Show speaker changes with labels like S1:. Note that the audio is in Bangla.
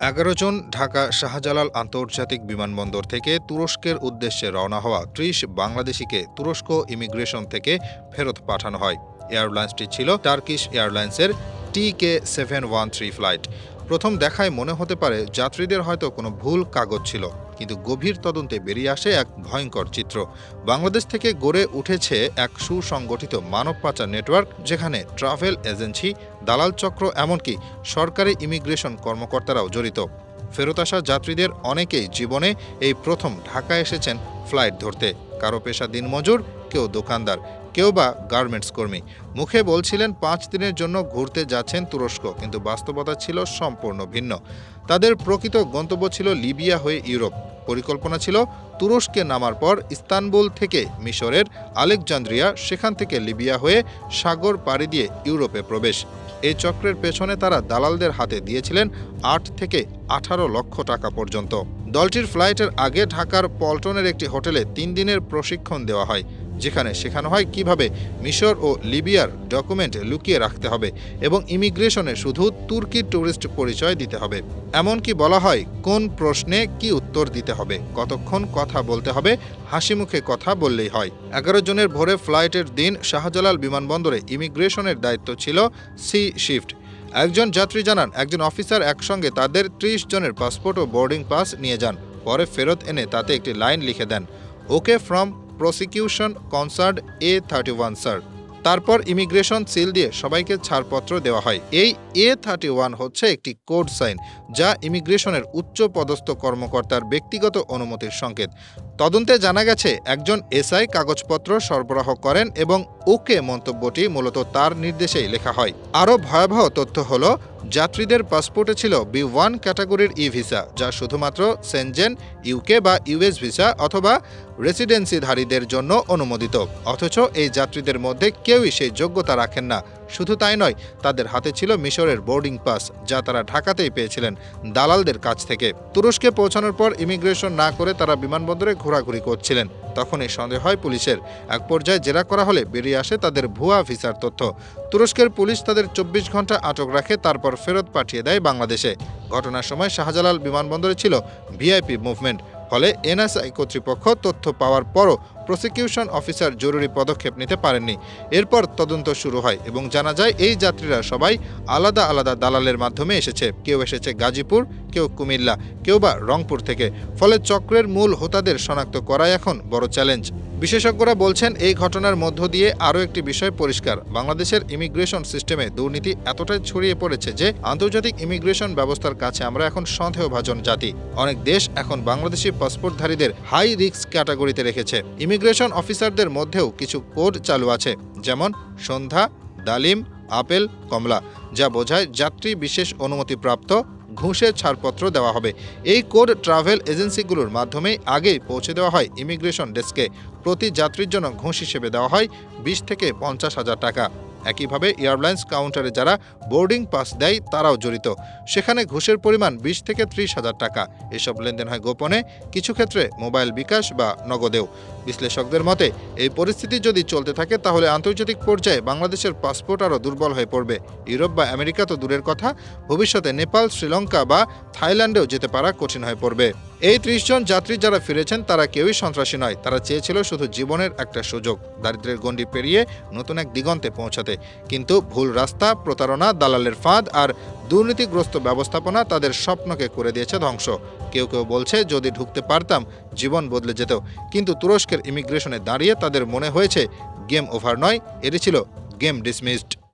S1: এগারো জন ঢাকা শাহজালাল আন্তর্জাতিক বিমানবন্দর থেকে তুরস্কের উদ্দেশ্যে রওনা হওয়া ত্রিশ বাংলাদেশিকে তুরস্ক ইমিগ্রেশন থেকে ফেরত পাঠানো হয়। এয়ারলাইন্সটি ছিল টার্কিশ এয়ারলাইন্সের T K seven one three flight. প্রথম দেখায় মনে হতে পারে যাত্রীদের হয়তো কোনো ভুল কাগজ ছিল। কিন্তু গভীর তদন্তে বেরিয়ে আসে এক ভয়ঙ্কর চিত্র। বাংলাদেশ থেকে গড়ে উঠেছে এক সুসংগঠিত মানব পাচার নেটওয়ার্ক, যেখানে ট্রাভেল এজেন্সি, দালাল চক্র এমনকি সরকারি ইমিগ্রেশন কর্মকর্তারাও জড়িত। ফেরত আসা যাত্রীদের অনেকেই জীবনে এই প্রথম ঢাকা এসেছেন ফ্লাইট ধরতে। কারও পেশা দিনমজুর, কেউ দোকানদার, কেউ বা গার্মেন্টস কর্মী। মুখে বলছিলেন, পাঁচ দিনের জন্য ঘুরতে যাচ্ছেন তুরস্ক, কিন্তু বাস্তবতা ছিল সম্পূর্ণ ভিন্ন। তাদের প্রকৃত গন্তব্য ছিল লিবিয়া হয়ে ইউরোপ। পরিকল্পনা ছিল তুরস্কে নামার পর ইস্তানবুল থেকে মিশরের আলেকজান্দ্রিয়া, সেখান থেকে লিবিয়া হয়ে সাগর পাড়ি দিয়ে ইউরোপে প্রবেশ। এই চক্রের পেছনে তারা দালালদের হাতে দিয়েছিলেন আট থেকে আঠারো লক্ষ টাকা পর্যন্ত। দলটির ফ্লাইটের আগে ঢাকার পল্টনের একটি হোটেলে তিন দিনের প্রশিক্ষণ দেওয়া হয়। যেখানে শেখানো হয় কীভাবে মিশর ও লিবিয়ার ডকুমেন্ট লুকিয়ে রাখতে হবে এবং ইমিগ্রেশনে শুধু তুর্কি ট্যুরিস্ট পরিচয় দিতে হবে। এমনকি বলা হয়, কোন প্রশ্নে কি উত্তর দিতে হবে। কতক্ষণ কথা বলতে হবে, হাসি মুখে কথা বললেই হয়। এগারো জনের ভোরে ফ্লাইটের দিন শাহজালাল বিমানবন্দরে ইমিগ্রেশনের দায়িত্ব ছিল সি শিফট। একজন যাত্রী জানান, একজন অফিসার একসঙ্গে তাদের ত্রিশ জনের পাসপোর্ট ও বোর্ডিং পাস নিয়ে যান। পরে ফেরত এনে তাতে একটি লাইন লিখে দেন। Okay from prosecution concert a thirty one sir. তারপর ইমিগ্রেশন সিল দিয়ে সবাইকে ছাড়পত্র দেওয়া হয়। এই এ থার্টি ওয়ান হচ্ছে একটি কোড সাইন, যা ইমিগ্রেশনের উচ্চ পদস্থ কর্মকর্তার ব্যক্তিগত অনুমতির সংকেত। তদন্তে জানা গেছে, একজন এসআই কাগজপত্র সরবরাহ করেন এবং ওকে মন্তব্যটি মূলত তার নির্দেশেই লেখা হয়। আরও ভয়াবহ তথ্য হল যাত্রীদের পাসপোর্টে ছিল বি ওয়ান ক্যাটাগরির ই ভিসা, যা শুধুমাত্র সেনজেন, ইউকে বা ইউএস ভিসা অথবা রেসিডেন্সিধারীদের জন্য অনুমোদিত। অথচ এই যাত্রীদের মধ্যে কেউই সেই যোগ্যতা রাখেন না। শুধু তাই নয়, তাদের হাতে ছিল মিশরের বোর্ডিং পাস, যা তারা ঢাকাতেই পেয়েছিলেন দালালদের কাছ থেকে। তুরস্কে পৌঁছানোর পর ইমিগ্রেশন না করে তারা বিমানবন্দরে ঘোরাঘুরি করছিলেন। তখনই সন্দেহ হয় পুলিশের। এক পর্যায়ে জেরা করা হলে বেরিয়ে আসে তাদের ভুয়া ভিসার তথ্য। তুরস্কের পুলিশ তাদের চব্বিশ ঘণ্টা আটক রাখে, তারপর ফেরত পাঠিয়ে দেয় বাংলাদেশে। ঘটনার সময় শাহজালাল বিমানবন্দরে ছিল ভিআইপি মুভমেন্ট। ফলে এনএসআই কর্তৃপক্ষ তথ্য পাওয়ার পরও প্রসিকিউশন অফিসার জরুরি পদক্ষেপ নিতে পারেননি। এরপর তদন্ত শুরু হয় এবং জানা যায়, এই যাত্রীরা সবাই আলাদা আলাদা দালালের মাধ্যমে এসেছে। কেউ এসেছে গাজীপুর, কেউ কুমিল্লা, কেউ বা রংপুর থেকে। ফলে চক্রের মূল হোতাদের শনাক্ত করাই এখন বড় চ্যালেঞ্জ। বিশেষজ্ঞরা বলছেন, এই ঘটনার মধ্য দিয়ে আরও একটি বিষয় পরিষ্কার। বাংলাদেশের ইমিগ্রেশন সিস্টেমে দুর্নীতি এতটাই ছড়িয়ে পড়েছে যে, আন্তর্জাতিক ইমিগ্রেশন ব্যবস্থার কাছে আমরা এখন সন্দেহভাজন জাতি। অনেক দেশ এখন বাংলাদেশি পাসপোর্টধারীদের হাই রিস্ক ক্যাটাগরিতে রেখেছে। ইমিগ্রেশন অফিসারদের মধ্যেও কিছু কোড চালু আছে, যেমন সন্ধ্যা, ডালিম, আপেল, কমলা, যা বোঝায় যাত্রী বিশেষ অনুমতিপ্রাপ্ত ঘুষের ছাড়পত্র দেওয়া হবে। এই কোড ট্রাভেল এজেন্সিগুলোর মাধ্যমেই আগেই পৌঁছে দেওয়া হয় ইমিগ্রেশন ডেস্কে। প্রতি যাত্রীর জন্য ঘুষ হিসেবে দেওয়া হয় বিশ থেকে পঞ্চাশ হাজার টাকা। একইভাবে এয়ারলাইন্স কাউন্টারে যারা বোর্ডিং পাস দেয়, তারাও জড়িত। সেখানে ঘুষের পরিমাণ বিশ থেকে ত্রিশ হাজার টাকা। এসব লেনদেন হয় গোপনে, কিছু ক্ষেত্রে মোবাইল বিকাশ বা নগদেও। বিশ্লেষকদের মতে, এই পরিস্থিতি যদি চলতে থাকে, তাহলে আন্তর্জাতিক পর্যায়ে বাংলাদেশের পাসপোর্ট আরও দুর্বল হয়ে পড়বে। ইউরোপ বা আমেরিকা তো দূরের কথা। ভবিষ্যতে নেপাল, শ্রীলঙ্কা বা থাইল্যান্ডেও যেতে পারা কঠিন হয়ে পড়বে। এই ত্রিশ জন যাত্রী যারা ফিরেছেন, তারা কেউই সন্ত্রাসী নয়। তারা চেয়েছিল শুধু জীবনের একটা সুযোগ, দারিদ্রের গণ্ডি পেরিয়ে নতুন এক দিগন্তে পৌঁছাতে। কিন্তু ভুল রাস্তা, প্রতারণা, দালালের ফাঁদ আর দুর্নীতিগ্রস্ত ব্যবস্থাপনা তাদের স্বপ্নকে করে দিয়েছে ধ্বংস। কেউ কেউ বলছে, যদি ঢুকতে পারতাম, জীবন বদলে যেত। কিন্তু তুরস্কের ইমিগ্রেশনে দাঁড়িয়ে তাদের মনে হয়েছে, গেম ওভার নয়। এটি ছিল গেম ডিসমিসড।